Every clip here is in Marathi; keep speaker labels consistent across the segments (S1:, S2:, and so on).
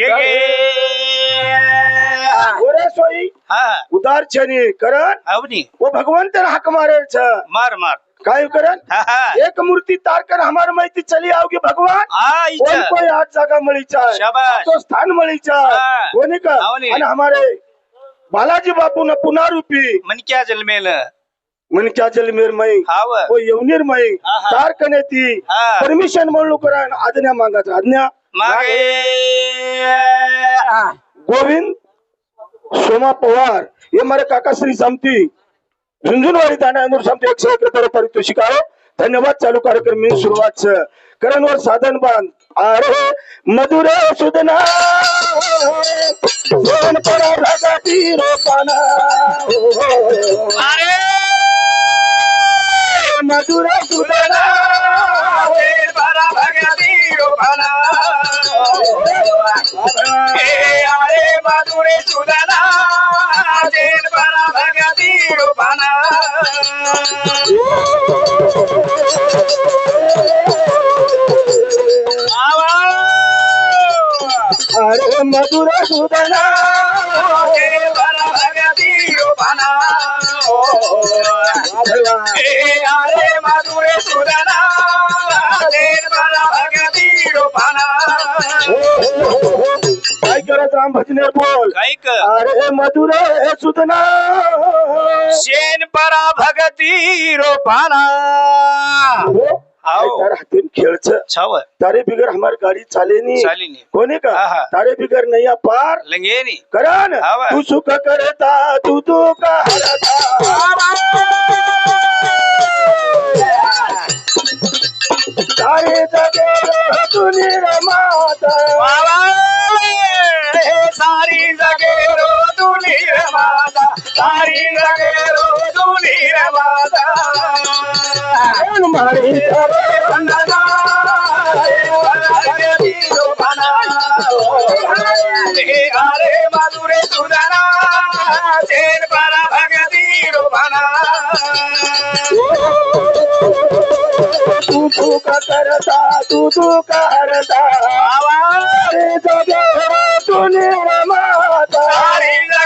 S1: के
S2: गोरे सोई
S1: हा.
S2: उदार छनी करण?
S1: अवनी
S2: वो भगवंत हाक मारे छ.
S1: मार मार.
S2: काय करण?
S1: हा हा.
S2: एक मूर्ति तार कर हमार माहिती चली आओगी भगवान. कोई कोई आठ जागा.
S1: शाबाश.
S2: तो स्थान.
S1: हा.
S2: कोणी का?
S1: आवनी.
S2: आणि हमारे बालाजी बापू न पुनारूपी.
S1: मन क्या जन्मेल
S2: मन क्या जल मई?
S1: हाव.
S2: वो येवनीर मई. तार कने ती. परमिशन म्हणलो करा आज्ञा मागायचं आज्ञा.
S1: मागे.
S2: गोविंद सोमा पवार हे मारे काका श्री समती. झुंझुनवाडी तांडा समती एक रुपये पारितोषिक आहे. धन्यवाद चालू कार्यक्रम मी सुरुवात. करणवर साधन बांध. अरे मधुर सुदना. सोन परा भगती रोपाना.
S1: अरे
S2: मधुर सुदना.
S1: ए अरे मधुरे सुदना वेल भरा भगती रोपणा.
S2: अरे मधुर सुदना।
S1: अरे मधुरे सुदना। भरा भगती रोपणा.
S2: काय करत राम भजने बोल?
S1: ऐक.
S2: अरे मधुर हे सुदना।
S1: शेन परा भगती रोपाना. आओ.
S2: तार
S1: छाव
S2: तारे बिगर हमार गाडी चालेनी.
S1: चालीनी.
S2: कोणी का?
S1: हा, हा.
S2: तारे बिगर नैया पार.
S1: लंगेनी.
S2: करण
S1: हा,
S2: तू सुख करता तू हरता. तारे जगे तू
S1: सारी जगे रो माता सारी जगे रो दुनी माता
S2: मारी
S1: अरे मधुरे सुदना चेन परा भगती रोपना
S2: तू दुःख करता तू दुःख हरता तारे जगे तू निर्माता
S1: सारी जगे रो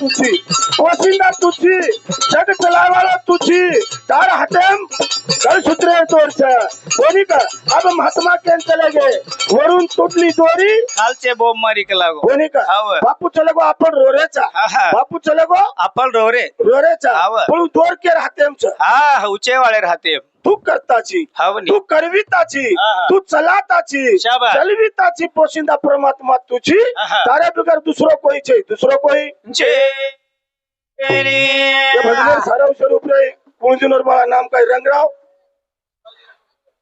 S2: तुझी. वसिंदा तुझी. जग चलावाला तुझी. तार हटेम कल सूत्रे तोरच कोणी का? अब महात्मा केन चले गए? वरून तुटली दोरी.
S1: खालचे बोंब मारी का लागो.
S2: कोणी का?
S1: हाव.
S2: बापू चले गो आपण रोरेचा.
S1: आहा.
S2: बापू चले गो
S1: आपण रोरे.
S2: रोरेचा.
S1: हाव.
S2: पण दोर के राहतेमच.
S1: हा उचेवाळे राहते
S2: तू करताची
S1: हावनी
S2: तू करविताची
S1: आहा.
S2: तू चलाताची
S1: शाबास.
S2: चलविताची पोशिंदा परमात्मा तुझी
S1: आहा.
S2: तारे बिगर दुसरो कोई छे दुसरो कोई?
S1: जे
S2: ये भजन सारव स्वरूप रे कुळजुनर बाळा नाम काय? रंगराव?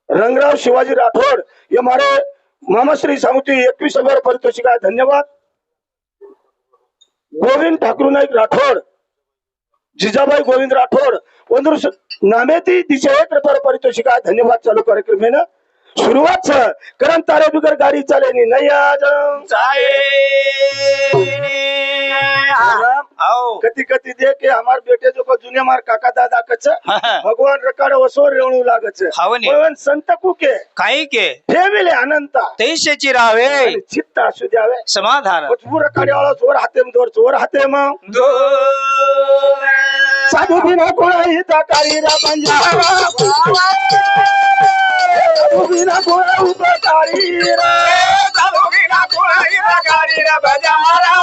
S2: रंगराव शिवाजी राठोड. ये मारे मामाश्री सामुती एकवीस हजार पारितोषिक आहे. धन्यवाद. गोविंद ठाकरू नाईक राठोड. जिजाबाई गोविंद राठोड वंदुर नामेती दिशा एक रुपये पारितोषिक धन्यवाद चालू कार्यक्रम आहे सुरुवात छ कारण तारे बिगर गाडी चालेनी नाही आज
S1: आओ
S2: कति कति दे के हमार बेटे जो को जुने मार काका दादा कच भगवान रकाड वसोर रेवणू लागच
S1: हावनी.
S2: भगवान संत कुके
S1: काही के
S2: ठेविले अनंता
S1: तैशेची राहावे
S2: आणि चित्त असू द्यावे
S1: समाधान
S2: मजबूर रकाडे वाला चोर हाते चोर चोर हाते मग
S1: दूर
S2: साधू बिना कोणाही ताकारी रा पंजाबा साधू बिना कोणा उपकारी रा
S1: तालुकीला कोणाही गाडीला बजारा
S2: हे मेरा भाई
S1: तालुकीला कोणाही गाडीला
S2: साधू बिना कोणाही
S1: गाडीला बजारा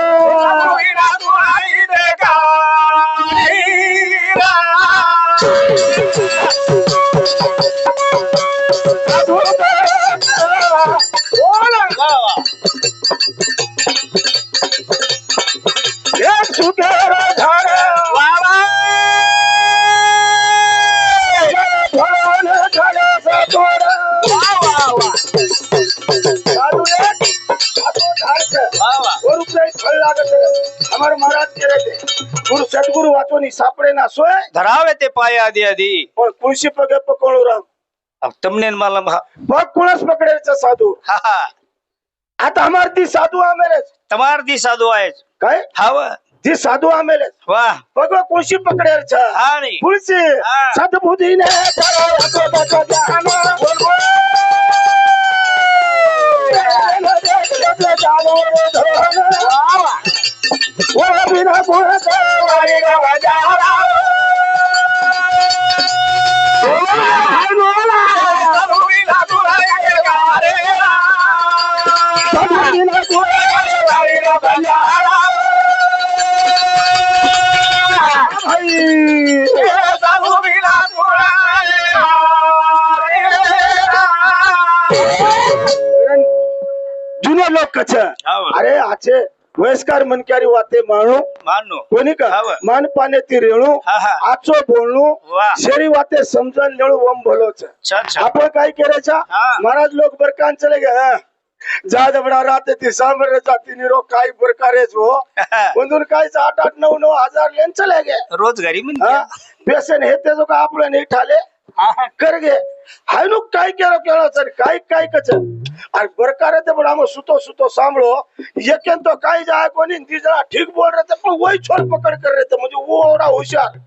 S2: सुंदर
S1: झाड धरण
S2: झाडाचा तोड हमार महाराज करे थे गुरु सदगुरु वातो नी सापड़े ना सोए
S1: धरावे ते पाए आधी आधी
S2: पण कुळशी पगे पकोळू राम
S1: अब
S2: तुमने मला मग कुळस पकडेचा साधू हा हा काय हाव தி சதுவா மேல வா பகவ குளிசி பக்கடையாச்சா ஆனி குளிசி சது புதினே தரோ
S1: அசோ
S2: பச்சோ தானோ ஒன் ஒன் ஓரபின புரதா வாரிக
S1: வஜாரா
S2: Yeah. जुन्या
S1: जुने
S2: लोक कच अरे आचे
S1: वयस्कार मनकारी
S2: वाते मानू
S1: मानू
S2: कोणी का? मान पाण्याची रेणू. आचो बोलणू.
S1: शेरी वाते
S2: समजण लेळू वम भलोच
S1: आपण
S2: काय करायचा महाराज लोक बरकान चले गे जादवडा राहते ती सांबर जाती निरो काही प्रकारेच हो. म्हणून काहीच आठ आठ नऊ नऊ हजार लेन चले गे रोज घरी
S1: म्हणजे हा?
S2: हे ते जो का आपलं नाही ठाले. कर गे हाय नु काय केलं केलं सर काय काय कच अरे बरकार ते पण आम्ही सुतो सुतो सांभळो. येकेन तो काय जाय कोणी ती जरा ठीक बोल रहे पण वही छोड़ पकड कर रहे म्हणजे वो एवढा हुशार.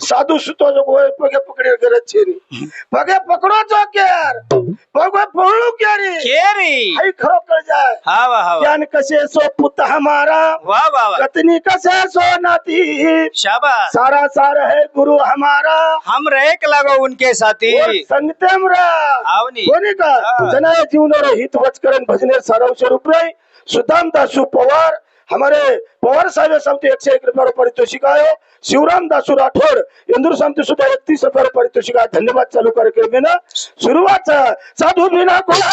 S2: સાધુ સુતો જો કોઈ પગે પકડી કરે છે ની પગે પકડો છો કે યાર પગે પકડું કે રી
S1: કેરી
S2: આઈ ખરો કર જાય
S1: હા વાહ હા વાહ.
S2: જ્ઞાન કશે સો પુત હમારા
S1: વાહ વાહ વાહ
S2: કતની કશે સો નાતી
S1: शाबाश
S2: सारा सार है गुरु हमारा
S1: हम रहे के लगो उनके
S2: और
S1: साथी
S2: संगतेम रा
S1: आवनी
S2: कोणी का
S1: हा.
S2: जनाय जीवनावर हित वचकरण भजने सारांश स्वरूप रे सुदाम दासू पवार हमारे पवार साहेब सामते एकशे एक रुपये पारितोषिक आयो शिवराम दासू राठोड इंदूर समती सुद्धा एकतीस हजार पारितोषिक आहे धन्यवाद चालू कार्यक्रम सुरुवात साधू बिना कोणा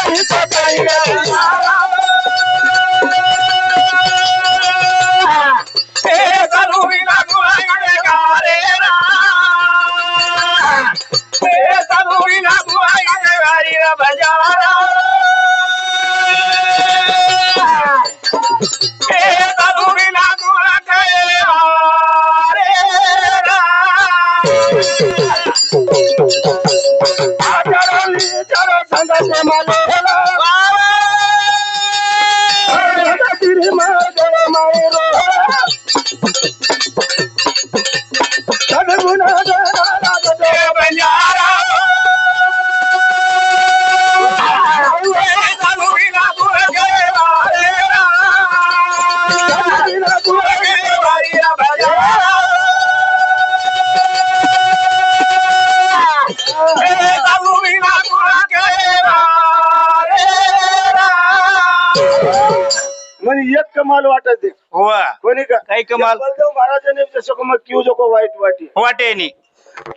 S2: કઈ કમાલ? બલદેવ મહારાજાને દશકોમાં કયું જોકો વાઈટ વાટી. વાટે નહીં.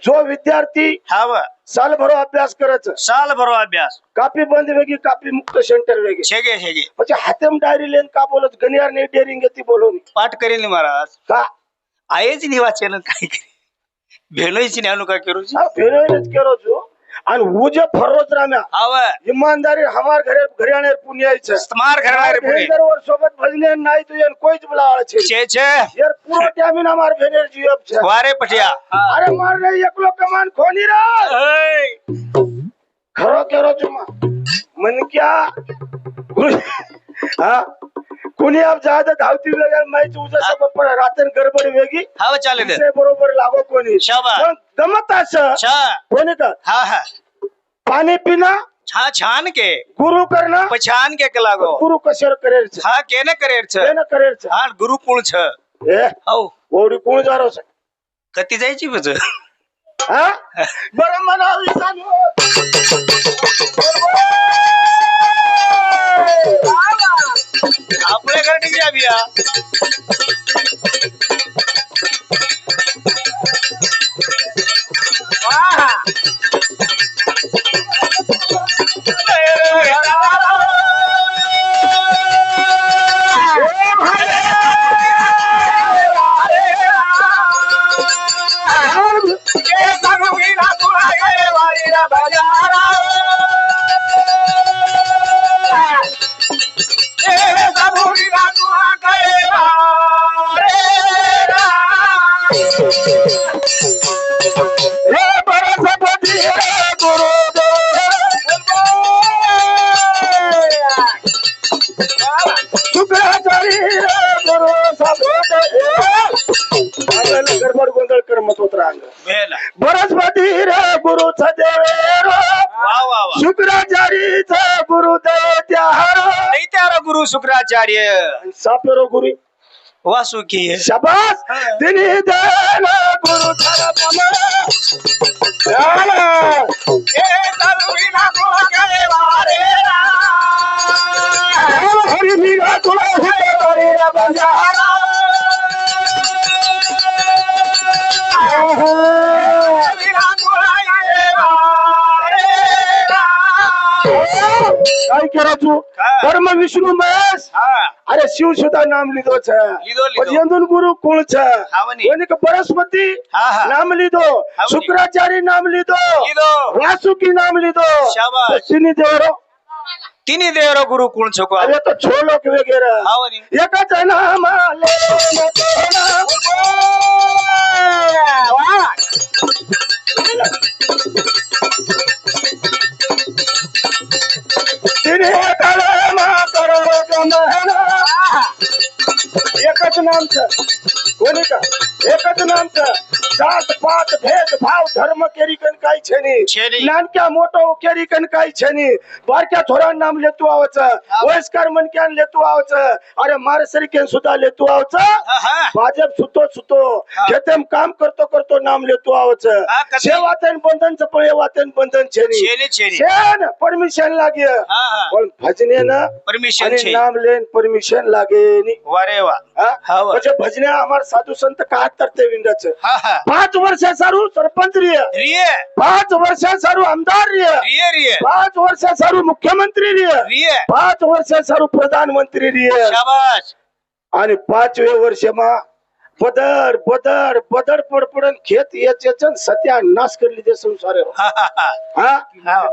S1: જો વિદ્યાર્થી
S2: હા સાલ
S1: ભરો
S2: અભ્યાસ કરે છે.
S1: સાલ ભરો અભ્યાસ.
S2: કાપી બંધ વેગી કાપી મુક્ત સેન્ટર વેગી.
S1: છેગે છેગે.
S2: પછી હાથેમ ડાયરી લઈને કા બોલો ગનિયાર ને ડેરિંગ હતી બોલો
S1: પાઠ કરીને મહારાજ.
S2: કા
S1: આયે જ ની વાત છે ને કાઈ કરી. ભેણોઈ છે ને આનું કા કર્યું છે?
S2: ભેણોઈ જ કર્યો છું. અને હું જે ફરોજ રામ્યા
S1: આવ
S2: ઈમાનદારી હમાર ઘરે ઘરેણે પુણ્યાય છે.
S1: તમાર ઘરેણે પુણ્ય
S2: દર ઓર સોબત ભજને નાઈ તો એન કોઈ જ બલાળ છે.
S1: છે છે.
S2: યાર પૂરો ટાઈમ અમાર ભેરે જીવ છે.
S1: વારે પઠિયા
S2: અરે માર ને એકલો કમાન ખોની રે. ખરો કેરો જુમા. મન ક્યા? હા? कुणी आप ज्यादा धावती वगैरे माहिती उद्या सब पण रात्र गडबड वेगळी.
S1: हा चालेल.
S2: बरोबर लागो कोणी.
S1: शाबा.
S2: मग गमत असं.
S1: छा.
S2: कोणी
S1: हा हा.
S2: पाणी पिणं?
S1: छा छान के.
S2: गुरु करणं?
S1: पछान के लागो
S2: गुरु कशावर करेल
S1: हा केने करेर करेल
S2: त्यानं करेल छे.
S1: हा गुरुकुळ छ
S2: ए
S1: हो
S2: ओढी कोण जारो छे?
S1: कती जायची बज हा?
S2: बरं આપણે ઘરે
S1: નીકળી આવ્યા વાહ शुक्राचार्य
S2: सापेरो गुरु
S1: वासुकी.
S2: शबास! देन गुरु धरा
S1: ફેરો
S2: છું ધર્મ વિષ્ણુ
S1: મહેશ.
S2: અરે શિવ સુધા નામ લીધો છે. પછી અંદુન ગુરુ કુળ છે. એની બૃહસ્પતિ નામ લીધો. શુક્રાચાર્ય નામ લીધો. વાસુકી નામ લીધો. શિની દેવરો.
S1: તીની દેવરો ગુરુ કુણ છો કો
S2: અરે તો છો લોક વગેરે.
S1: આવની
S2: એક જ નામ લે વાહ. ಸಿರಿಯ ತಳ ಮಾತರ एकच नामच. कोणी का? एकच नामच. जात
S1: पात
S2: भेद भाव धर्म
S1: केरी
S2: कन काही छेनी? नानक्या मोटो केरी कन नि
S1: छेनी? बारक्या
S2: थोरा नाम लेतो आवच. वयस्कर मनक्यान लेतो आवच. अरे मारसरी
S1: केन सुदा
S2: लेतो आवच. भाजप सुतो
S1: सुतो. खेतम
S2: काम करतो करतो
S1: नाम
S2: लेतो
S1: आवच.
S2: सेवातन बंधन चपळे वातन बंधन
S1: छेनी. छेन
S2: परमिशन
S1: लागे पण
S2: भजने ना परमिशन नाम लेन परमिशन लागे वारे म्हणजे
S1: भजने आम्हाला
S2: साधू संत का करते विंदाच
S1: हा
S2: पाच वर्ष सारू सरपंच रिय.
S1: रिये. पाच
S2: वर्ष सारू आमदार रिय. रिये
S1: रिये.
S2: पाच वर्ष सारू मुख्यमंत्री रिय.
S1: रिये.
S2: पाच वर्ष सारू प्रधानमंत्री रिय. शाबाश आणि पाचवे वर्ष मा पदर पदर बदर पडपडन खेत याच्या
S1: सत्या नाश करली
S2: ते
S1: संसार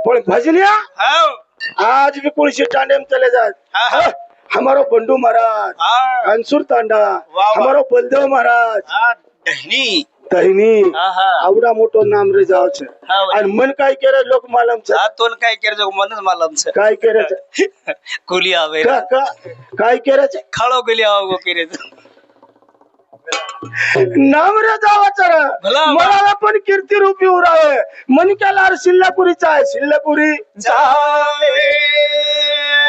S2: पण भजल्या
S1: हो.
S2: आज बी कुळशी टांडेम चले जात.
S1: हा, हा.
S2: हमारो बंडू महाराज
S1: હા
S2: अंसुर तांडा
S1: वाह, वाह।
S2: हमारो बलदेव महाराज
S1: હા દહની
S2: दहिनी
S1: હા હા
S2: આવડા મોટો નામ રે જાવ છે
S1: હા, ભાઈ.
S2: અને મન કાઈ કરે લોક માલમ છે
S1: આ તોલ કાઈ કરજો મને જ માલમ છે
S2: કાઈ કરે છે
S1: કુલી આવે
S2: કા કા કાઈ કરે છે
S1: ખાળો ગલી આવો કરે છે
S2: નામ રે જાવ છે રે.
S1: ભલા, ભલા.
S2: मला पण कीर्ती रूपी उरावे मन क्या लार शिल्लापुरीचा आहे शिल्लापुरी
S1: જાવે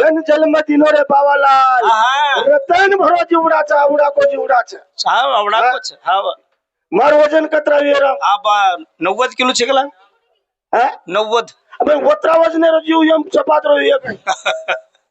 S2: जन जन्म दिनो रे बावालाल रतन भरो जीवडाचा आवडा को जीवडाचा साव आवडा कोच हाव मार वजन कतरा
S1: वेरा आबा किलो चिकला
S2: हा? अबे वतरा वजने रो जीव
S1: यम चपात रो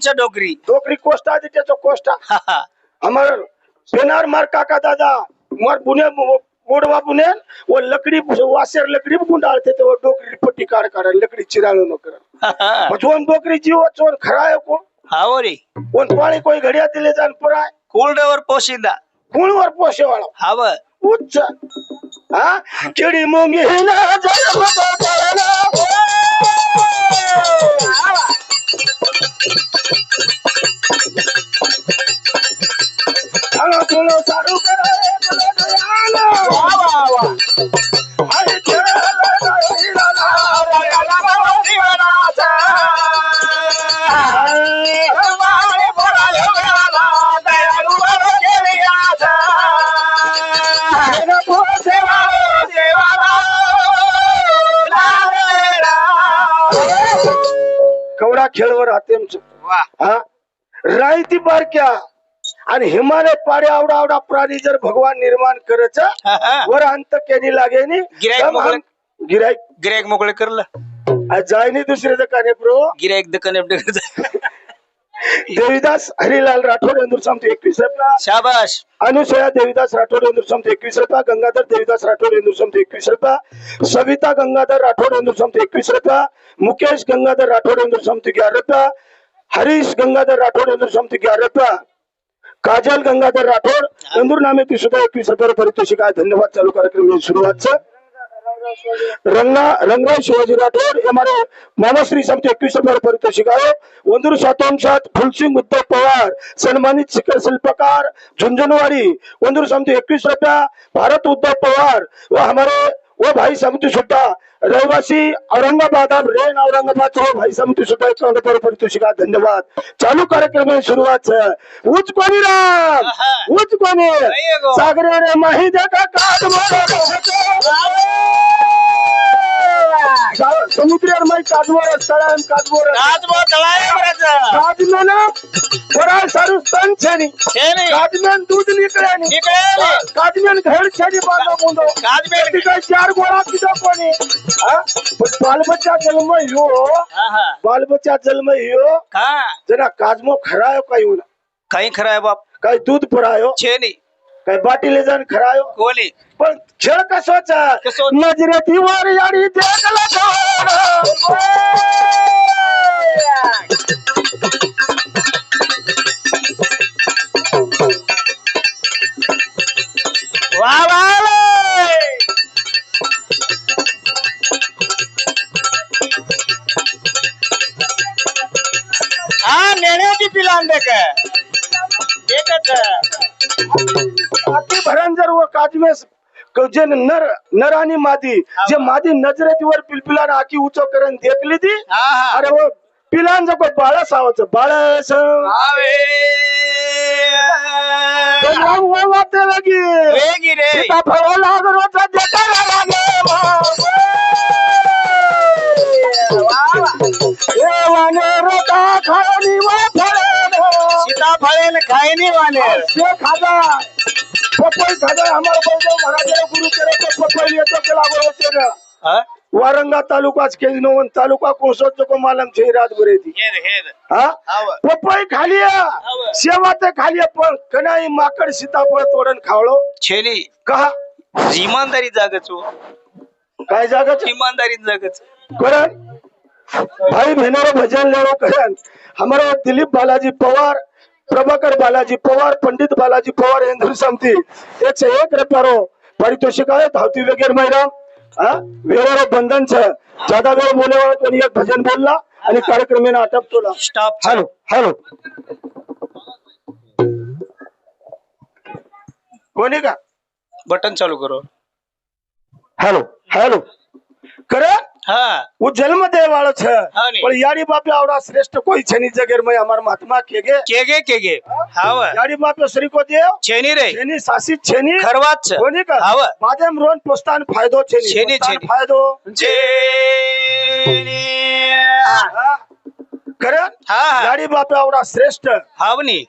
S2: तुमचं डोकरी डोकरी कोस्टा आधी
S1: त्याचं कोस्टा
S2: हमार बेनार मार काका दादा मार पुणे गोडवा पुणे व लकड़ी वासेर लकड़ी गुंडाळते तेव्हा डोकरी पट्टी काढ करा लकडी चिराळ न करा. मग डोकरी जीव चोर खरा आहे कोण?
S1: हाव रे
S2: कोण पाणी कोई घड्या दिले जाण पुराय?
S1: कुलड्यावर पोशिंदा.
S2: कुळवर पोशेवाळा
S1: हाव
S2: उच्च. हा? किडी मोंगी. ना जय बाबा Bye. खेळवर राहते आमचं हा? रायती बारक्या आणि हिमालय पाडे आवडा आवडा प्राणी जर भगवान निर्माण करच वर अंत केली लागे. गिरायक
S1: गिरायक मोकळे. करलं.
S2: जाय नाही दुसरे काने प्रो
S1: गिरायक दकन
S2: देविदास हरिलाल राठोड इंदूर समतो एकवीस रुपया
S1: शाबाश
S2: अनुसया देविदास राठोड इंदूर समतो एकवीस रुपया गंगाधर देविदास राठोड इंदूर समतो एकवीस रुपया सविता गंगाधर राठोड इंदूर समतो एकवीस रुपया मुकेश गंगाधर राठोड इंदूर समतो ग्यारह रुपया हरीश गंगाधर राठोड इंदूर समतो ग्यारह रुपया काजल गंगाधर राठोड इंदूर नामे ती सुद्धा एकवीस रुपये पारितोषिक आहे धन्यवाद. चालू कार्यक्रम सुरुवातचं. रंगा रंगराव शिवाजी राठोड हे हमारे मामाश्री समते एकवीस रुपये पारितोषिक आहे वंदूर स्वातंत्र्यात फुलसिंग उद्धव पवार सन्मानित शिखर शिल्पकार झुंझुनवाडी वंदूर समते एकवीस रुपया भारत उद्धव पवार व हमारे वो भाई समिति सुद्धा रहिवासी औरंगाबाद अब रेन औरंगाबाद वो भाई समिति सुद्धा रुपये पारितोषिक आहे धन्यवाद. चालू कार्यक्रम आहे सुरुवात उच्च कोणी राम. उच्च कोणी
S1: नाही गो.
S2: सागरे रे माही का काट समुद्र माही काजवर स्थळ काजवर काजमेन पराय सारू स्तन छेनी काजमेन दूध निकळे
S1: निकळे.
S2: काजमेन घर छेनी बांधो बुंदो
S1: काजमेन.
S2: तिकडे चार गोळा किती कोणी हा? पण बालबच्चा जन्म ह्यो बालबच्चा जन्म ह्यो जना काजमो खरायो काय येऊन
S1: काही खरं आहे बाप
S2: काय दूध परायो
S1: छेनी
S2: काय बाटीले जाण खरायो
S1: कोणी
S2: पण खेळ कसाचा
S1: कसं?
S2: नजरेतीवर याडी देखला
S1: वा वा हा नेण्याची पिला आणले का एकच
S2: अति भरंजर व काजमेस जे नर नर आणि मादी जे मादी नजरेतीवर पिलपिलान आखी उचो करून देखली ती अरे वो पिलांचं को वाटे लगी।
S1: वेगी रे।
S2: सीताफळ लागे
S1: खायनी
S2: से खाजा। पपई गुरु करे पपई येतो वारंगा तालुकाच केली नवन तालुका कोसत को मालम छे रात भरे ती हा पपई खाली. सेवा ते खाली पण कनाई माकड सीताफळ तोडून खावलो
S1: छेनी.
S2: का
S1: इमानदारी जागच.
S2: काय जागाच?
S1: इमानदारी जागच.
S2: करण भाई बहनों भजन लेनो करण. हमारा दिलीप बालाजी पवार प्रभाकर बालाजी पवार पंडित बालाजी पवार हिंदू समिति. एक से एक रुपयारो पारितोषिक आहे धावती वगैरे महिला हा? वेळेवर बंधन छ ज्यादा वेळ बोलेवर कोणी एक भजन बोलला आणि कार्यक्रमेने आटपतोला
S1: स्टॉप
S2: हॅलो हॅलो. कोणी का?
S1: बटन चालू करो.
S2: Hello hello.
S1: હા
S2: હું જન્મ દે વાળો છે પણ યારી બાપે આવડા શ્રેષ્ઠ કોઈ છે ની જગેર મય અમાર મહાત્મા કેગે
S1: કેગે કેગે હાવ
S2: યારી બાપે શ્રી કો દે
S1: છે ની
S2: રે છે ની
S1: સાસી છે
S2: ની ખરવાત
S1: છે
S2: કોની કા હાવ માધેમ રોન
S1: પોસ્તાન
S2: ફાયદો
S1: છે
S2: ની
S1: છે
S2: ની છે
S1: ફાયદો છે
S2: ની કરે હા યારી
S1: બાપે આવડા શ્રેષ્ઠ હાવની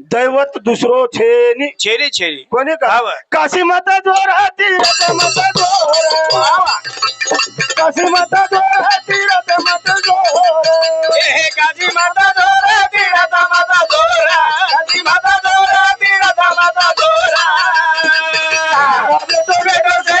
S2: दैवत दुसरो छेनी.
S1: छेनी छेनी.
S2: कोणी का?
S1: हाव.
S2: काशी माता जोर हाती रथ माता जोर. काशी माता जोर हाती रथ माता जोर.
S1: ए हे काजी माता दोरा तीरथा माता दोरा काजी माता दोरा तीरथा माता दोरा
S2: आपले तो बेटा अशी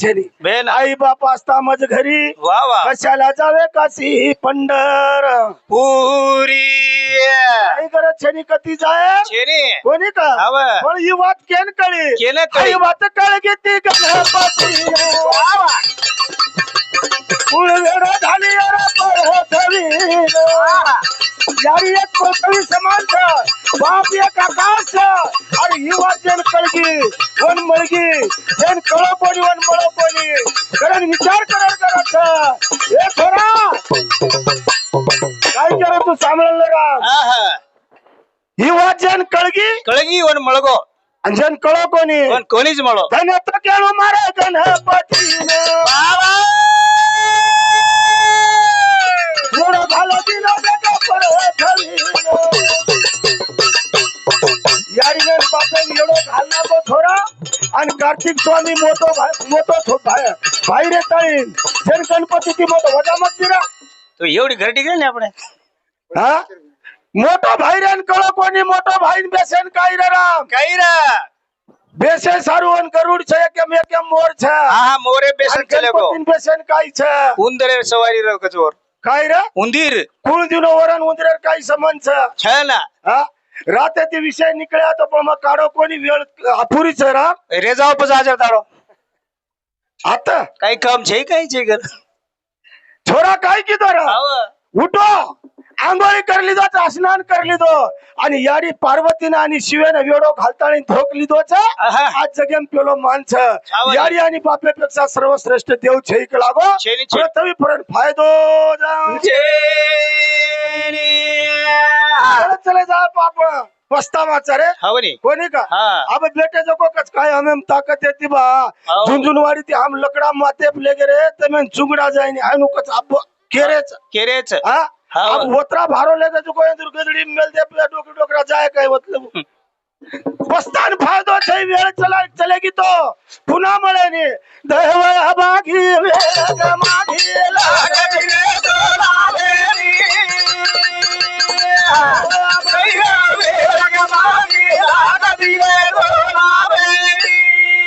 S2: छेनी
S1: बेन
S2: आई बाप असता मज घरी.
S1: वा वा.
S2: कशाला जावे काशी पंढर?
S1: पुरी.
S2: आई करत छेनी कधी जाय.
S1: चेने
S2: कोणी का? पण ही वात केन कळी.
S1: केन कळी.
S2: वात कळ घेते गणपती.
S1: वा वा.
S2: कुळ वेळ झाली यारी एक पृथ्वी समान छ बाप एक आकाश छ अरे ही वाचन कळगी वन मळगी जन कळो कोणी वन मळो कोणी कारण विचार करत करत छ. ए थोरा काय करत तू सांभाळलं. ही वाचन कळगी
S1: कळगी वन मळगो.
S2: जन कळो कोणी
S1: पण कोणीच मळो.
S2: धन्य तो केलो मारे गणपतीनं.
S1: बाबा
S2: घोडा तो थोडा आणि कार्तिक स्वामी मोठो मोठो बाहेर येताळीन जन गणपती ती मोठं वजामत दिला.
S1: तो एवढी घरटी गेली ना आपण?
S2: हा? मोठो भाई रेन कळो कोणी मोठो भाई बेसेन काही रे राम.
S1: काही रे.
S2: बेसे अन गरुड छे केम केम
S1: मोर छे. हा
S2: मोरे
S1: बेसन चले
S2: को बेसन काई छे.
S1: उंदरे सवारी रव कचोर
S2: काय રે
S1: ઉંદીર
S2: કુળદીનો વરણ ઉંદરેર કાઈ સંબંધ છે
S1: છે ના
S2: हा राते ते विषय निकळ्या तो पण मग काढो कोणी वेळ अपुरी છે राम
S1: રેજાઓ પછી હાજર તારો
S2: आता
S1: કઈ કામ છે કઈ છે ઘર
S2: छोरा काय कीधो रा
S1: આવો
S2: उठो आंघोळी कर लिदो चा, स्नान कर लिदो आणि यारी पार्वतीनं आणि शिवेनं वेडो घालताळी धोक लिदोच
S1: आहा.
S2: आज जगेम पेलो माणस. यारी आणि बापेपेक्षा सर्वश्रेष्ठ देव छैक लागो. पृथ्वी पर्यंत फायदो. चले चले जा पाप पस्तावाचा रे.
S1: हवनी
S2: कोणी का?
S1: हा.
S2: अब बेटे जो कच काय हमें ताकत येती बा.
S1: हाव.
S2: झुंझुनवाडी ती हम लकड़ा माते ले गे ते मैं चुंगड़ा जाय नि आनु कच अब केरेच.
S1: केरेच.
S2: हा?
S1: हाव.
S2: अब वोत्रा भारो ले जो को दुर्गदड़ी मेल दे पे डोक डोकरा जाए कहे मतलब? पस्तान फायदो छै वेळ चला चलेगी तो. पुन्हा मळे नि दैव अभागी वेळ गमागी लागती रे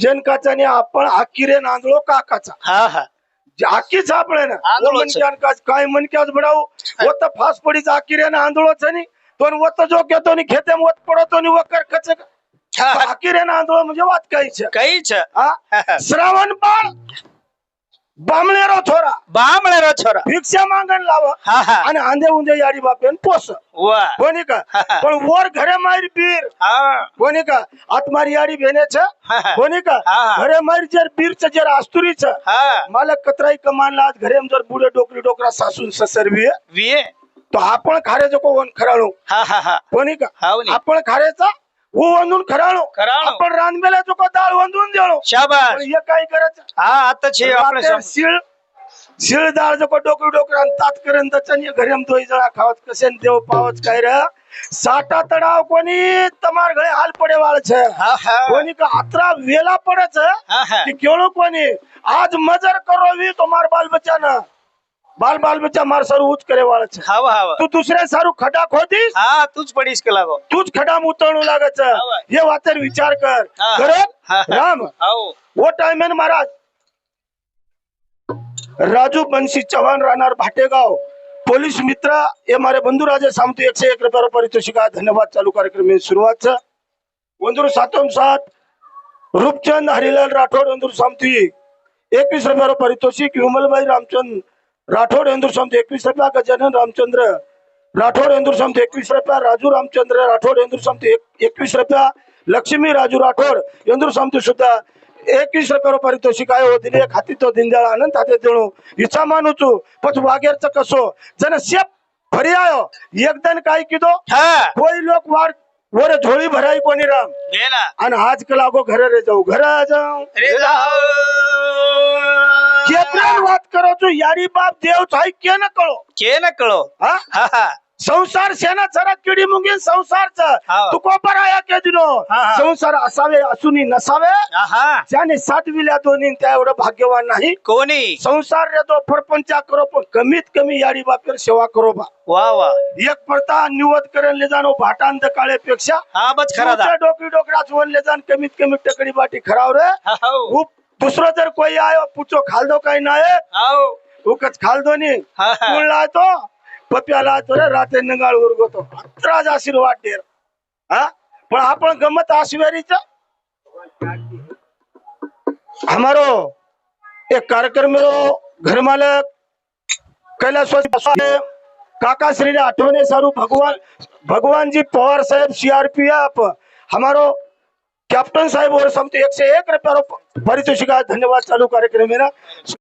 S2: जनकाचा बाबा आपण आकिरे नांदलो काकाचा.
S1: हा हा.
S2: आकी सापळे ना काय मनक्याच आज मनक्याच बडाऊ वत फास पडीच आकिरे ना आंधळोच नि. पण वत जो घेतो नि खेते वत पडतो नि वकर कच हा, हा. आकिरे ना आंधळो म्हणजे वात
S1: काही
S2: काहीच. श्रावण बाळ बामळेरो थोरा
S1: બામણે રો છોરા
S2: भिक्षा मागण लाव
S1: હા हा
S2: आणि आंधे उंधे याडी बापेन पोस
S1: वा
S2: कोणी का पण वर घरे मारी बीर
S1: हा
S2: कोणी का आतमारी याडी भेनेच
S1: हा हा
S2: कोणी का
S1: हा.
S2: घरे मारी जर बीरच जर आस्तुरीच
S1: हा
S2: मला कतराई कमानला आज घरे जर बुडे डोकरी डोकरा सासून ससरवी
S1: विये
S2: तो आपण खारे जो वन खराळू
S1: हा हा हा
S2: कोणी का
S1: हावनी
S2: आपण खारेचा ऊ वंदून खराळो.
S1: खराळो.
S2: आपण रानमेला चुका दाळ वंदून देळो.
S1: शाबास.
S2: पण हे काय करायचं
S1: हा
S2: आता
S1: छे
S2: शिळ शिळ डाळ जको डोकर डोकर आणि तात्पर्यंत चन घरेम दोई जळा खावत कसे न देव पावत काय र? साठा तडाव कोणी तमार घरे हाल पडे
S1: वाळ छ
S2: कोणी का आत्रा वेला
S1: पडे
S2: छ केळो कोणी? आज मजर करो वी तुम्हार बाल बच्चा न बाल बाल बच्चा मार सारू उच करे वाळच.
S1: हवा हवा.
S2: तू दुसऱ्या सारू खडा खोदीस?
S1: हां तूच पडीस केला लागो.
S2: तूच खडा उतरणू लागच.
S1: ये
S2: वातर विचार कर. करत राम.
S1: आओ
S2: वो टाइम महाराज? राजू बंशी चव्हाण राहणार भाटेगाव. पोलीस मित्र हे मारे बंधू राजे एक एकशे एक रुपया पारितोषिक. आहे. धन्यवाद चालू कार्यक्रम में सुरुवात छ. वंदूर सातम सात. रूपचंद हरिलाल राठोड वंदुर सामती एकवीस रुपया परितोषिक विमलबाई रामचंद. राठोड इंदूर समिती एकवीस रुपया गजानन रामचंद्र? राठोड इंदूर समिती एकवीस रुपया राजू रामचंद्र राठोड इंदूर समिती एक- एकवीस रुपया लक्ष्मी राजू राठोड इंदूर समिती सुद्धा एकवीस रुपयावर पारितोषिक आहे हो दिले खाती तो दिनदयाळ आनंद हाते देणू हिचा मानुचू पच वागेरच कसो जन शेप फरी आयो एकदन काय किदो
S1: हा.
S2: कोई लोक वाड વરે થોડી ભરાઈ કોની રામ?
S1: લેલા અને
S2: આજ કલાકો ઘરે રે જાઉં. ઘરે જાઉં. રે
S1: જાઉં
S2: કેતરાન વાત કરો છો યારી બાપ દેવ થાય કે
S1: નકળો કે
S2: નકળો
S1: હા હા.
S2: संसार सेना जरा किडी मुंगी संसारच.
S1: हा.
S2: तू कोपर आया के दिनो. संसार असावे असूनी नसावे. ज्याने सातविल्या दोन्ही त्या एवढं भाग्यवान नाही.
S1: कोणी?
S2: संसार रे तो परपंचा करो पण कमीत कमी यारी बापेर सेवा करो बा.
S1: वा वा.
S2: एक पडता निवत करेल ले जाणो भाटांत काळेपेक्षा.
S1: हा बच खरा दा.
S2: डोकी डोकराच वनले जाण कमीत कमी टकडी बाटी खराव रे.
S1: हा, हो.
S2: खूप दुसरं जर कोई आयो पुचो खालदो काही नाही उकच खालदो नी.
S1: हा.
S2: पप्याला तो रे राते नंगाळ अत्राज आशीर्वाद देर हा? पण आपण गमत आशिवारीच? हमारो एक कार्यक्रम रो घर मालक कैलाश काका श्री आठवणे सारू भगवान भगवान जी पवार साहेब सीआरपीएफ हमारो कैप्टन साहेब और समते एक से एक रुपया पारितोषिक धन्यवाद चालू कार्यक्रम में ना?